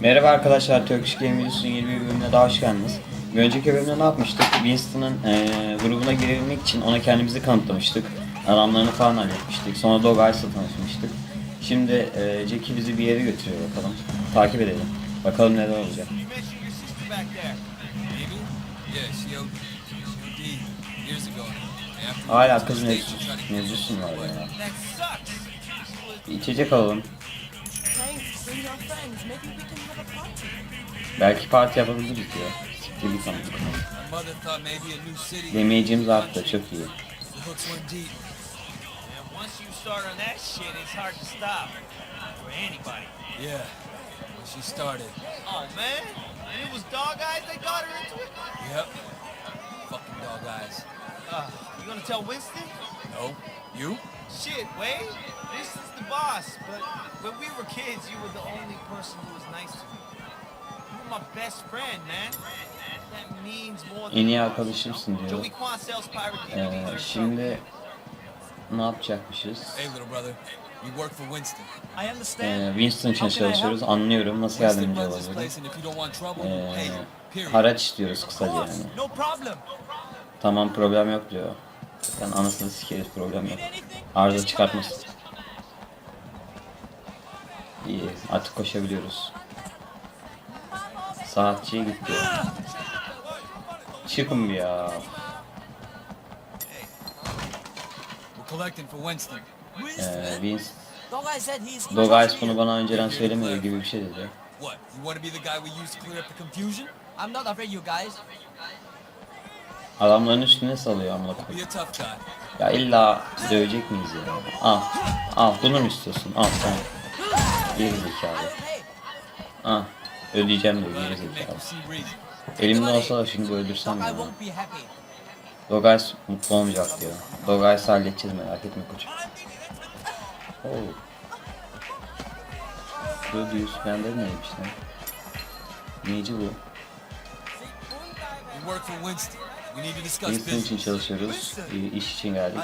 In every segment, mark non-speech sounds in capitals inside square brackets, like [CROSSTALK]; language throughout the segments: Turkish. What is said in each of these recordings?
Merhaba arkadaşlar, Turkish Game Videosu'nun yeni bir bölümüne daha hoş geldiniz. Bir önceki bölümde ne yapmıştık? Winston'ın eee, grubuna girebilmek için ona kendimizi kanıtlamıştık. Adamlarını falan halletmiştik. Sonra Dog Eyes'la tanışmıştık. Şimdi eee Jackie bizi bir yere götürüyor bakalım. Takip edelim. Bakalım neler olacak. Hala kız mevzusu mu var ya? İçecek alalım. Belki parti yapabiliriz diyor. Siktir new city. Demeyeceğimiz arttı, çok iyi. Once you start on that shit, it's hard to stop. For anybody. Yeah. When she started. Oh, man. And it was dog eyes that got her into it? Yep. Fucking dog eyes. Uh, you gonna tell Winston? No. You? Shit, Wade. Winston's the boss, but when we were kids, you were the only person who was nice to me. You were my best friend, man. That means more than En iyi arkadaşımsın diyor. Joey Quan sells pirate or şimdi ne yapacakmışız? Hey, little brother. You work for Winston. I understand. Ee, Winston için çalışıyoruz. Anlıyorum. Nasıl Winston yardımcı runs this olabilirim? place, and if you don't want trouble, Ee, pay him. Period. haraç istiyoruz Of kısaca course, yani. no problem. Tamam problem yok diyor. Yani anasını sikeriz problem yok. Need anything? Arıza çıkartmasın. İyi artık koşabiliyoruz. Saatçiye gitti. Çıkın ya. We're collecting for Winston. Ee, Vince, Dog Eyes bunu bana önceden söylemedi gibi bir şey dedi. What? You want to be the guy we used to clear up the confusion? I'm not afraid, you guys. Adamların üstüne salıyor amına koyayım. Ya illa dövecek miyiz ya? Al. Al bunu mu istiyorsun? Al sen. Geri zekalı. Ah. Ödeyeceğim Glad geri zekalı. Elimde olsa da şimdi öldürsem ya. Dogays mutlu olmayacak diyor. Dogays'ı halledeceğiz merak etme koçum. Oo. Produce bende neymiş lan? Neyci bu? Work for Winston. Winston için çalışıyoruz. Bir iş için geldik.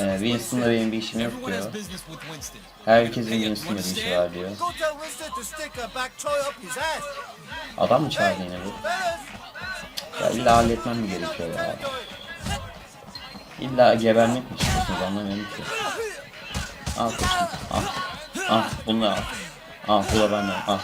Ee, Winston'la benim bir işim yok diyor. Herkesin Winston'la bir işi var diyor. Adam mı çağırdı yine bu? Ya illa halletmem mi gerekiyor ya? İlla gebermek mi istiyorsunuz anlamıyorum ki. Al koçum al. Al bunu al. Al bu da benden. Al.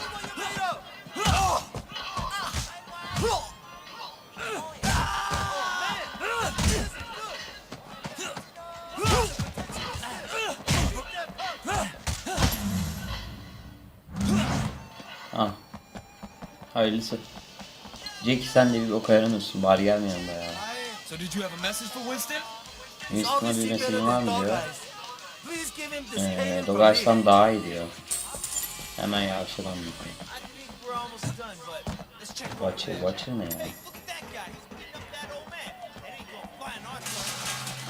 Hayırlısı. Jack sen de bir o kayanın bari gelme yanında ya. Winston'a bir mesajın var mı diyor. Ee, Dogars'tan daha iyi diyor. Hemen yavaşladan bir Watcher, Watcher ne ya?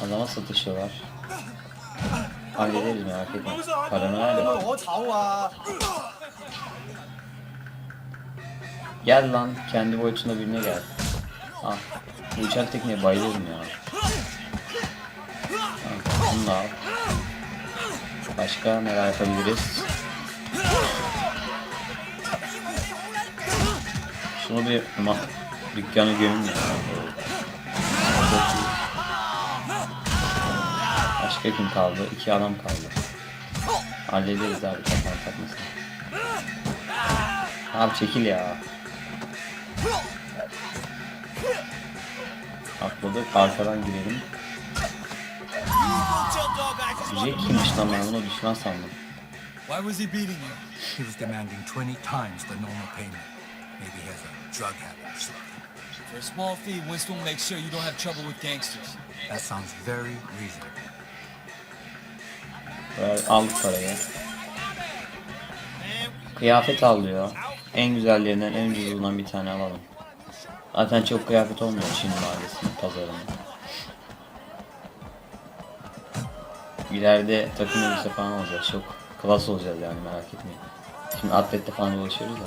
Adama satışı var. [LAUGHS] Hallederiz merak etme. Paranı ver Gel lan kendi boyutunda birine gel. Al. Bu uçak tekneye bayılıyorum ya. Al, bunu da al. Başka neler yapabiliriz? Şunu bir ma dükkanı gömün ya. Başka kim kaldı? İki adam kaldı. Hallederiz abi kafana takmasın. Abi çekil ya. Atladık arkadan girelim. Jack kimmiş lan ben bunu düşman sandım. Why was he beating you? He was demanding 20 times the normal payment. Maybe he has a drug habit or something. For a small fee, Winston will make sure you don't have trouble with gangsters. That sounds very reasonable. Böyle aldık parayı. Kıyafet al diyor. En güzellerinden en ucuzundan bir tane alalım. Zaten çok kıyafet olmuyor Çin mahallesinin pazarında. İleride takım elbise falan olacak. Çok klas olacağız yani merak etmeyin. Şimdi atlette falan dolaşıyoruz da.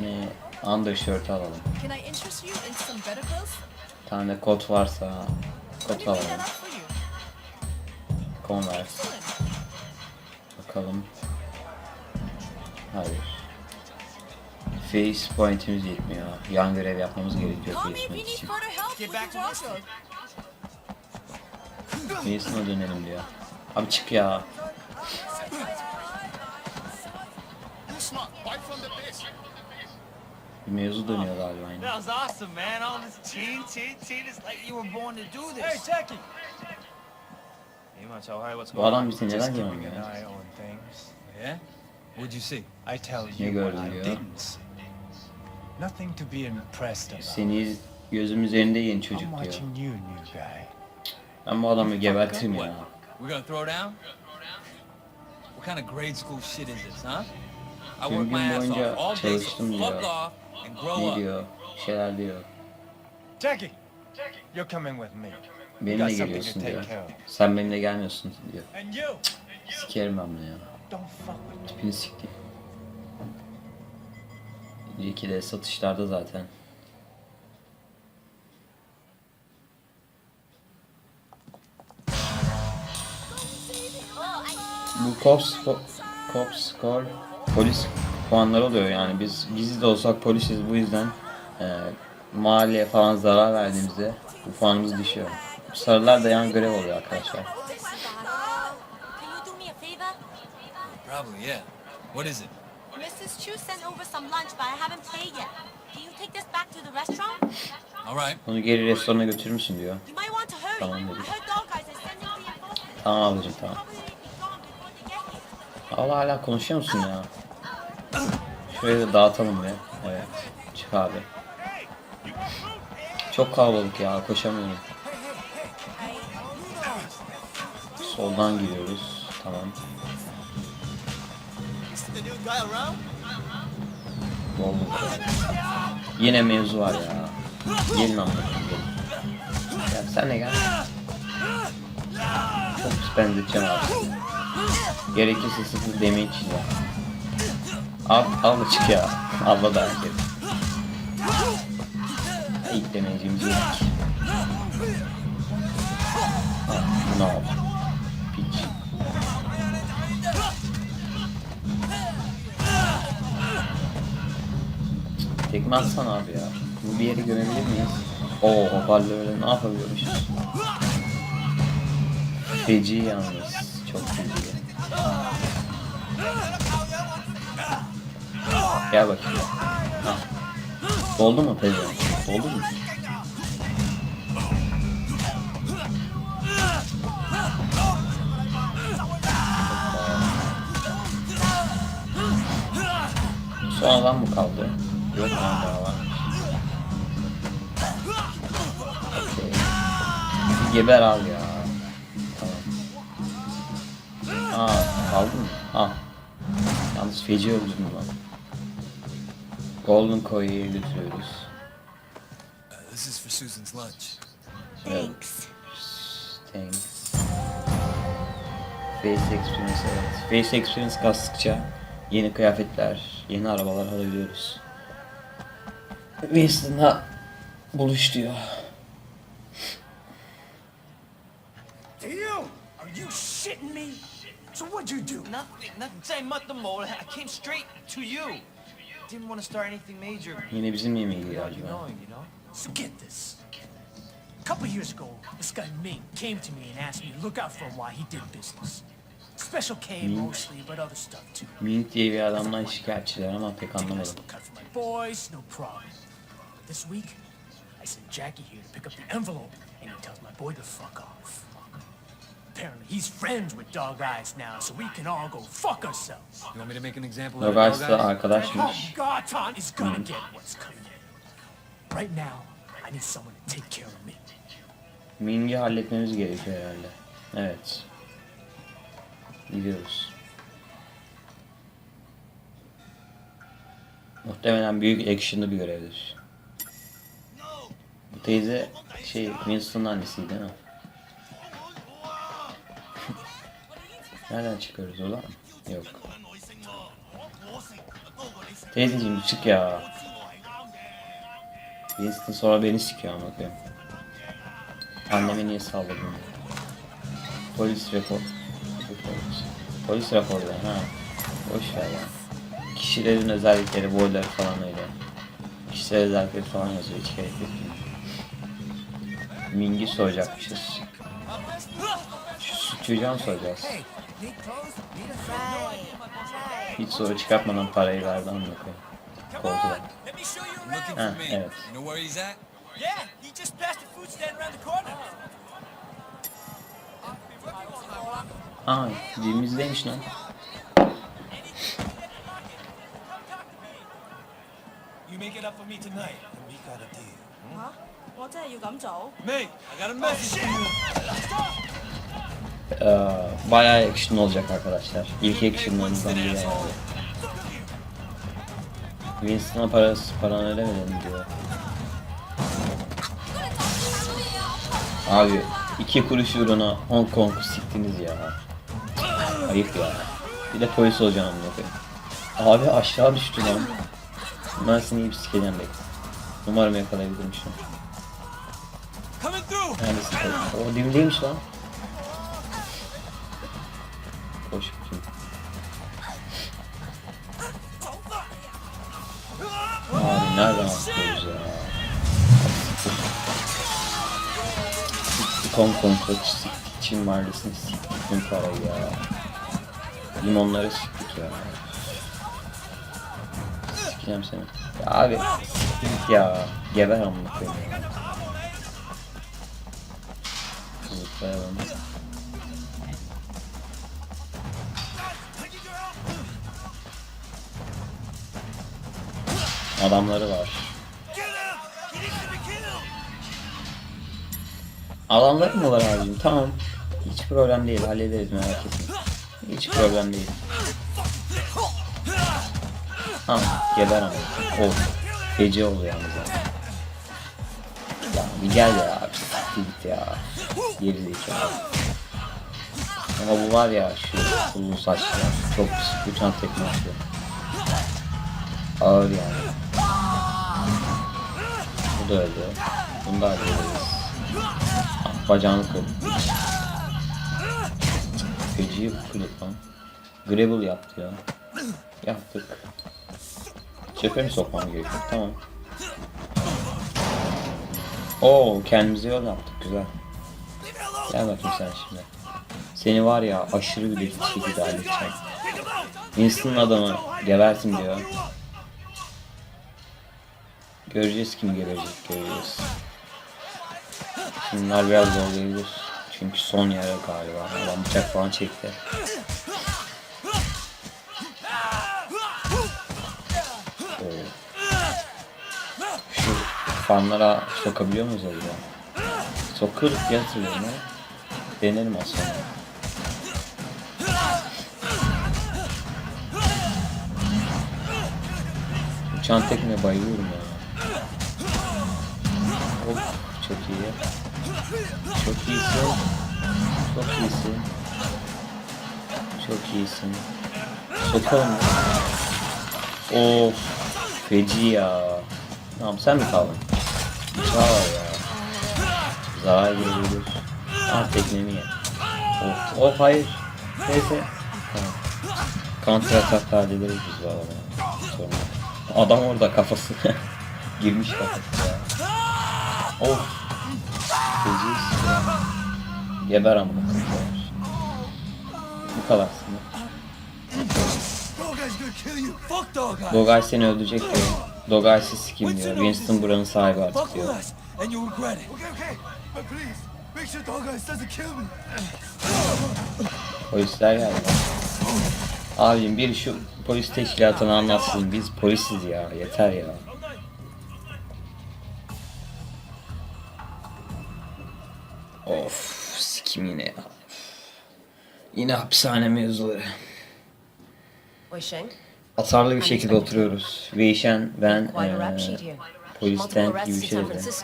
Ne undershirt alalım. Bir tane de kot varsa kot alalım. Converse. Bakalım. Hayır. Face point'imiz yetmiyor. Yan görev yapmamız gerekiyor face point need için. Mason'a dönelim diyor. Abi çık ya. Bir mevzu dönüyor galiba yine. That was awesome, man. All this teen, teen, teen. It's like you were born to do this. Hey, Jackie. Hey, Macho, hey, what's Bu adam bizi neden görmüyor ya? eye on things. Yeah? What'd you see? I tell Ne you what gördün diyor. Nothing to be impressed about. Seni gözüm üzerinde I'm çocuk diyor. Ben bu adamı gebertirim ya. We're gonna throw down? What kind of grade school shit is this, huh? I work my ass off all day, so fuck off and grow up. diyor? Şeyler diyor. Jackie, you're coming with me. Benimle geliyorsun diyor. Sen benimle gelmiyorsun diyor. Sikerim ben bunu ya. Tipini siktim. Önceki de satışlarda zaten. Bu cops, cops score polis puanları oluyor yani biz gizli de olsak polisiz bu yüzden e, mahalleye falan zarar verdiğimizde bu puanımız düşüyor. Sarılar da yan görev oluyor arkadaşlar. Probably, yeah. What is it? Chu sent over some lunch, but I haven't paid yet. Can you take this back to the restaurant? All right. Bunu geri restorana götürür müsün diyor. You might want to hurry. Tamam, reinforcements. Tamam ablacığım tamam. Allah hala konuşuyor musun ya? Şurayı da dağıtalım be. Evet. Çık abi. Çok kalabalık ya koşamıyorum. Soldan giriyoruz. Tamam. Bolluk. Yine mevzu var ya. Gelin anlatayım gelin. Gel sen de gel. Çok pis benzeteceğim abi. Gerekirse sıfır damage ya. Al, al da çık ya. Abla da herkes. İlk damage'imizi yedik. Ha, bunu Atsana abi ya. Bu bir yere gömebilir miyiz? Oo hoparlörle ne yapabiliyormuşuz? Feci yalnız. Çok feci. Gel bakayım. Ha. Doldu mu teyze? Doldu mu? Son adam mı kaldı? Yok lan daha var. Geber al ya. Tamam. Aa aldın mı? Al. Yalnız feci öldürdün lan. Golden Koyu'ya götürüyoruz. This is for Susan's lunch. Evet. Thanks. Face Experience evet. Face Experience kastıkça yeni kıyafetler, yeni arabalar alabiliyoruz. Winston'la buluş diyor. You! Are you shitting me? So what'd you do? Nothing, nothing. Say nothing more. I came straight to you. Didn't want to start anything major. Yine ilgili Without you acaba? knowing, you know. So get this. A couple years ago, this guy Ming came to me and asked me to look out for him while he did business. Special K mostly, but other stuff too. Mink diye bir adamdan şikayetçiler ama pek anlamadım. boys, no problem. This week, I sent Jackie here to pick up the envelope, and he tells my boy to fuck off. Apparently, he's friends with Dog Eyes now, so we can all go fuck ourselves. You want me to make an example Dog of Eyes it, da guys? arkadaşmış. Garton is gonna get what's coming in. Right now, I need someone to take care of me. Ming'i halletmemiz gerekiyor herhalde. Evet. Gidiyoruz. Muhtemelen büyük action'lı bir görevdir. Teyze şey Winston'ın annesiydi değil mi? [LAUGHS] Nereden çıkıyoruz oradan? Yok. Teyzeciğim çık ya. Winston sonra beni sikiyor ama koyayım. Anneme niye saldırdın? Polis report. Report. Polis raporları ha. Boş ver ya. Kişilerin özellikleri, boyları falan öyle. Kişisel özellikleri falan yazıyor. Hiç gerek yok. Ming'i sütçüyü mı soracağız? Hiç soru çıkartmadan parayı verdi Ah, for me? evet. Aa, dilimizdeymiş lan. You make it up for me tonight, and we got a deal. 吓？我真系要咁做？ Mate, I got a message for you. Ee, bayağı action olacak arkadaşlar. İlk actionlarımızdan biri yani. Winston'a parası paranı ödemedin diyor. Abi iki kuruş uğruna Hong Kong'u siktiniz ya. Ayıp ya. Bir de polis olacağım amına koyayım. Abi aşağı düştü lan. Ben seni iyi bir sikeceğim bekle. Umarım yakalayabilirim şu an. Coming through. Neredesin? O dibindeymiş lan. Koş bakayım. Abi nereden atlıyoruz ya? Hong Kong'da siktik Çin mahallesini siktik tüm parayı ya. Limonları siktik ya. Sikeceğim seni. Ya abi siktik ya. Geber amına koyayım. Zıplayalım. Adamları var. Adamları mı var abicim? Tamam. Hiç problem değil. Hallederiz merak etme. Hiç problem değil. Ha, geber ama. Of. Gece oldu yalnız ya. Bir gel ya. Siktir git ya. Geri zekalı. Ama bu var ya şu uzun saçlı. Çok pis uçan tekme atıyor. Ağır yani. Bu da öldü. Bunu da hallederiz. Bacağını kırdık. Feci'yi kırdık lan. Gravel yaptı ya. Yaptık. Cephe mi sokmam gerekiyor? Tamam. Oo kendimize yol yaptık güzel. Gel bakayım sen şimdi. Seni var ya aşırı bir şekilde halledeceğim. Winston'ın adamı gebertin diyor. Göreceğiz kim geberecek göreceğiz. Bunlar biraz zorlayabilir. Çünkü son yere galiba. Adam bıçak falan çekti. Oo. Şu fanlara sokabiliyor muyuz acaba? Sokarız diye hatırlıyorum. Denerim az sonra. Uçan tekme bayılıyorum ya. Hop çok iyi. Çok iyisin. Çok iyisin. Çok iyisin. Sokalım. Of. Feci ya. Tamam sen mi kaldın? Var ya. Zarar gelebilir. Ah teknemi ye. Of, of hayır. Neyse. Tamam. Counter atak hallederiz biz adamı. Sorun yok. Adam orada kafası. [LAUGHS] Girmiş kafası ya. Of. Feci ya. Geber amına. Bu kadar eyes. Dogay seni öldürecek diyor. Dogay siz kim diyor. Winston buranın sahibi artık Fuck diyor. us, and you'll regret it. Polisler geldi. Abim bir şu polis teşkilatını anlatsın. Biz polisiz ya. Yeter ya. Of sikim yine ya. Yine hapishane mevzuları. Wei Sheng, Atarlı bir şekilde oturuyoruz. Weishen ben. Multiple polisten gibi arrests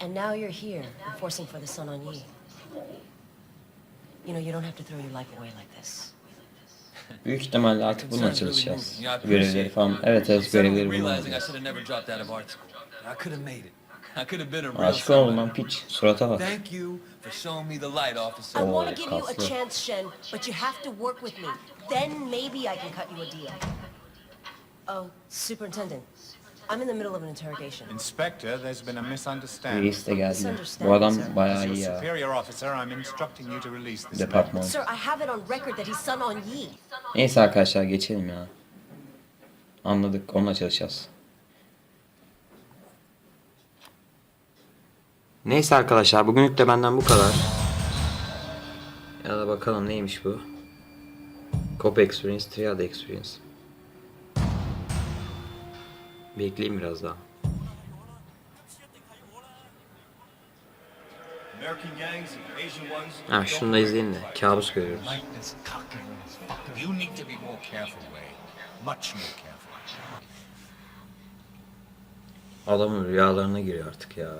and now you're here, enforcing for the Sun on Yi. You know, you don't have to throw your life away like this. Büyük ihtimalle artık bununla çalışacağız. Görevleri falan. Evet evet görevleri Realizing I bulacağız. should have never dropped out of art school. I could have made it. I could have been a real Aşık oldum lan piç. Surata bak. Thank you for showing me the light, officer. I want to give you a kaslı. chance, Shen, but you have to work with me. Then maybe I can cut you a deal. Oh, Superintendent, I'm in the middle of an interrogation. Inspector, there's been a misunderstanding. Reis de geldi. Bu adam bayağı iyi ya. superior officer, I'm instructing you to release this man. Departman. Sir, I have it on record that he's son on Yi. Neyse arkadaşlar geçelim ya. Anladık. Onunla çalışacağız. Neyse arkadaşlar bugünlük de benden bu kadar. Ya da bakalım neymiş bu. Cop Experience, Triad Experience. Bekleyeyim biraz daha. Ha şunu da izleyin de. Kabus görüyoruz. Adamın rüyalarına giriyor artık ya.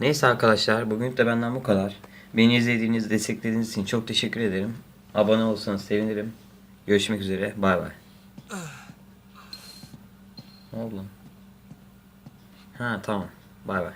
Neyse arkadaşlar bugün de benden bu kadar. Beni izlediğiniz, desteklediğiniz için çok teşekkür ederim. Abone olsanız sevinirim. Görüşmek üzere. Bay bay. Ne oldu? Ha tamam. Bay bay.